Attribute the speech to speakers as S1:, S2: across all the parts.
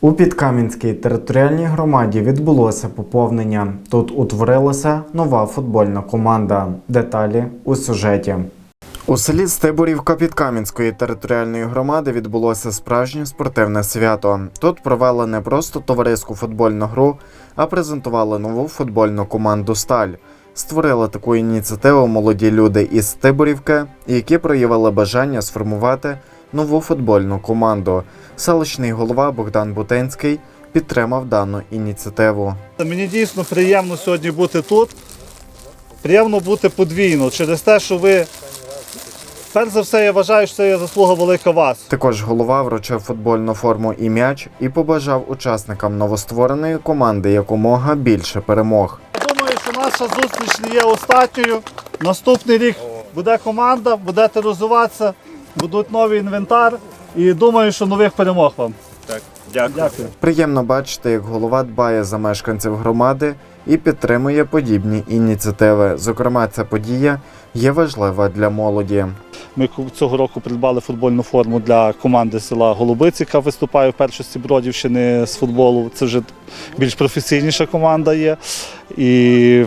S1: У Підкам'янській територіальній громаді відбулося поповнення. Тут утворилася нова футбольна команда. Деталі у сюжеті. У селі Стебурівка Підкам'янської територіальної громади відбулося справжнє спортивне свято. Тут провели не просто товариську футбольну гру, а презентували нову футбольну команду Сталь. Створили таку ініціативу молоді люди із Стебурівки, які проявили бажання сформувати нову футбольну команду. Селищний голова Богдан Бутенський підтримав дану ініціативу.
S2: Мені дійсно приємно сьогодні бути тут. Приємно бути подвійно через те, що ви, перш за все, я вважаю, що це є заслуга велика вас.
S1: Також голова вручив футбольну форму і м'яч і побажав учасникам новоствореної команди якомога більше перемог.
S2: Думаю, що наша зустріч не є остатньою. Наступний рік буде команда, будете розвиватися, будуть новий інвентар. І думаю, що нових перемог вам.
S3: Так, дякую.
S2: Дякую.
S1: Приємно бачити, як голова дбає за мешканців громади і підтримує подібні ініціативи. Зокрема, ця подія є важлива для молоді.
S2: Ми цього року придбали футбольну форму для команди села Голубиці, яка виступає в першості Бродівщини з футболу. Це вже більш професійніша команда є. І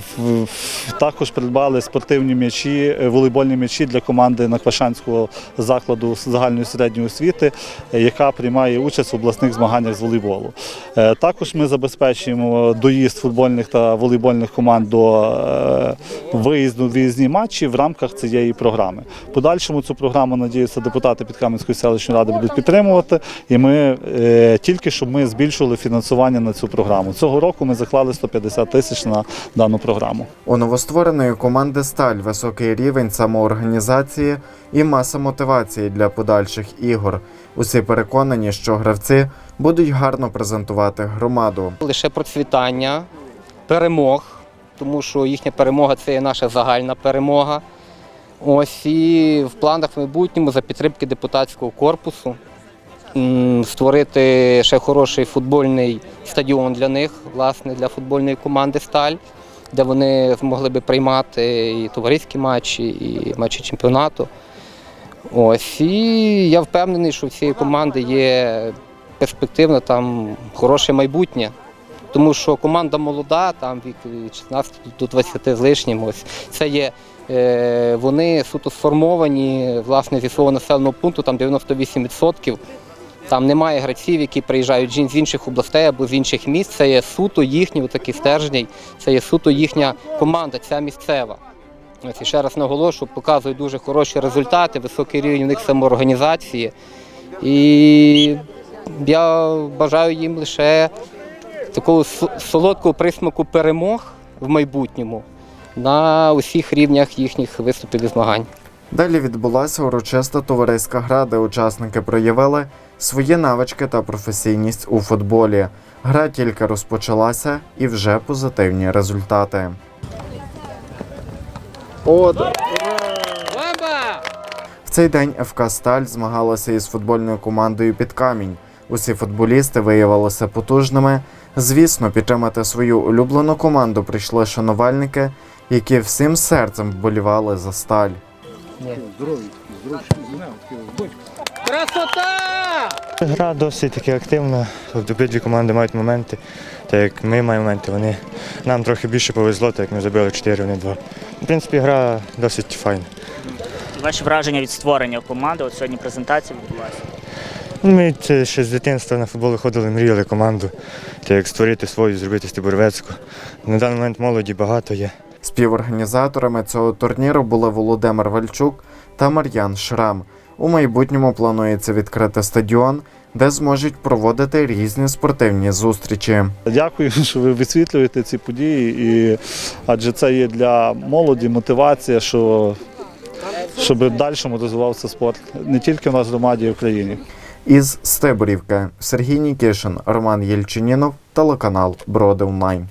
S2: також придбали спортивні м'ячі, е, волейбольні м'ячі для команди Наквашанського закладу загальної середньої освіти, е, яка приймає участь в обласних змаганнях з волейболу. Е, Також ми забезпечуємо доїзд футбольних та волейбольних команд до виїзду в виїзні матчі в рамках цієї програми. Подальшому цю програму, надіюся, депутати Підкам'янської селищної ради будуть підтримувати. І ми тільки щоб ми збільшували фінансування на цю програму. Цього року ми заклали 150 тисяч на дану програму.
S1: У новоствореної команди Сталь високий рівень самоорганізації і маса мотивації для подальших ігор. Усі переконані, що гравці будуть гарно презентувати громаду.
S4: лише процвітання, перемог, тому що їхня перемога це є наша загальна перемога. Ось і в планах в майбутньому за підтримки депутатського корпусу створити ще хороший футбольний стадіон для них, власне, для футбольної команди Сталь, де вони змогли би приймати і товариські матчі, і матчі чемпіонату. Ось і я впевнений, що в цієї команди є перспективне там хороше майбутнє. Тому що команда молода, там вік від 16 до 20 з лишнім. Ось це є. е, Вони суто сформовані власне зі свого населеного пункту, там 98%. Там немає гравців, які приїжджають з інших областей або з інших міст. Це є суто їхній такий стержень, це є суто їхня команда, ця місцева. Ось і ще раз наголошую, показують дуже хороші результати, високий рівень у них самоорганізації. І я бажаю їм лише такого солодкого присмаку перемог в майбутньому на усіх рівнях їхніх виступів і змагань.
S1: Далі відбулася урочиста товариська гра, де учасники проявили свої навички та професійність у футболі. Гра тільки розпочалася і вже позитивні результати. В цей день ФК Сталь змагалася із футбольною командою під камінь. Усі футболісти виявилися потужними. Звісно, підтримати свою улюблену команду прийшли шанувальники, які всім серцем вболівали за сталь.
S5: Гра досить таки активна. Обидві команди мають моменти. Так як ми маємо моменти, вони нам трохи більше повезло, так як ми забили 4, вони 2. В принципі, гра досить файна.
S6: Ваші враження від створення команди? От сьогодні презентація відбулася.
S5: Ми ще з дитинства на футбол ходили, мріяли команду, так як створити свою, зробити Стебурвецьку. На даний момент молоді багато є.
S1: Співорганізаторами цього турніру були Володимир Вальчук та Мар'ян Шрам. У майбутньому планується відкрити стадіон, де зможуть проводити різні спортивні зустрічі.
S2: Дякую, що ви висвітлюєте ці події, і, адже це є для молоді мотивація, що, щоб в дальшому розвивався спорт не тільки в нас в громаді, а й в країні.
S1: Із Стебурівки Сергій Нікішин, Роман Єльчинінов, телеканал Броди Онлайн.